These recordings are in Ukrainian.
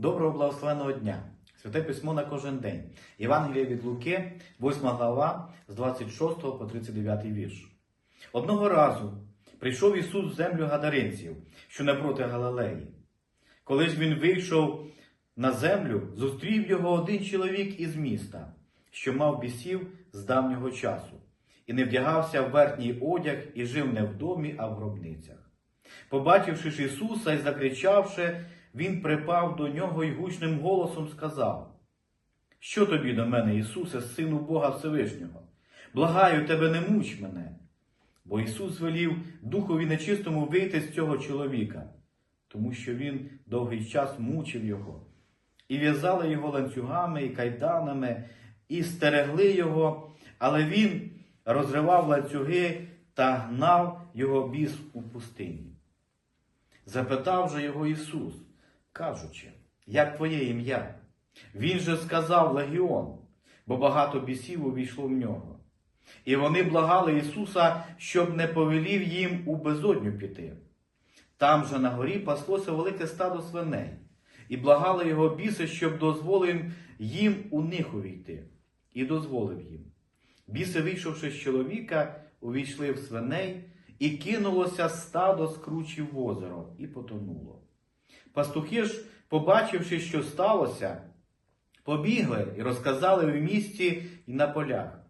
Доброго благословеного дня! Святе письмо на кожен день. Євангелія від Луки, 8 глава, з 26 по 39 вірш. Одного разу прийшов Ісус в землю Гадаринців, що напроти Галилеї. Коли ж він вийшов на землю, зустрів його один чоловік із міста, що мав бісів з давнього часу, і не вдягався в верхній одяг і жив не в домі, а в гробницях. Побачивши ж Ісуса і закричавши, він припав до нього і гучним голосом сказав: Що тобі до мене, Ісусе, сину Бога Всевишнього? Благаю тебе, не муч мене. Бо Ісус велів духові нечистому вийти з цього чоловіка, тому що він довгий час мучив його, і в'язали його ланцюгами і кайданами, і стерегли його, але він розривав ланцюги та гнав його біс у пустині. Запитав же його Ісус, кажучи, як твоє ім'я? Він же сказав Легіон, бо багато бісів увійшло в нього. І вони благали Ісуса, щоб не повелів їм у безодню піти. Там же на горі паслося велике стадо свиней, і благали його біси, щоб дозволив їм у них увійти, і дозволив їм. Біси, вийшовши з чоловіка, увійшли в свиней, і кинулося стадо з в озеро, і потонуло. Пастухи ж, побачивши, що сталося, побігли і розказали в місті і на полях.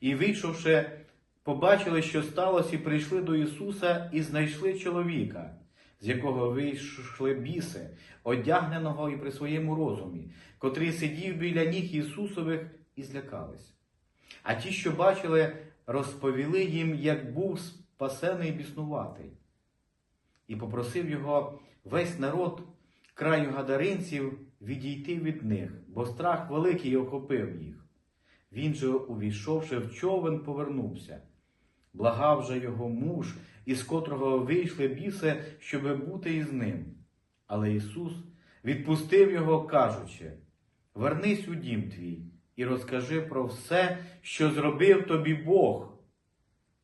І, вийшовши, побачили, що сталося, і прийшли до Ісуса і знайшли чоловіка, з якого вийшли біси, одягненого і при своєму розумі, котрий сидів біля ніг Ісусових і злякались. А ті, що бачили, розповіли їм, як був спасений біснуватий. І попросив його весь народ краю гадаринців відійти від них, бо страх великий охопив їх. Він же, увійшовши в човен, повернувся. Благав же його муж, із котрого вийшли біси, щоби бути із ним. Але Ісус відпустив його, кажучи: Вернись у дім твій і розкажи про все, що зробив тобі Бог.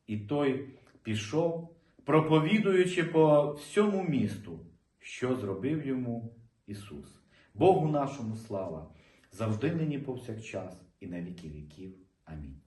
І той пішов, проповідуючи по всьому місту, що зробив йому Ісус. Богу нашому слава, завжди нині повсякчас і на віки віків. Амінь.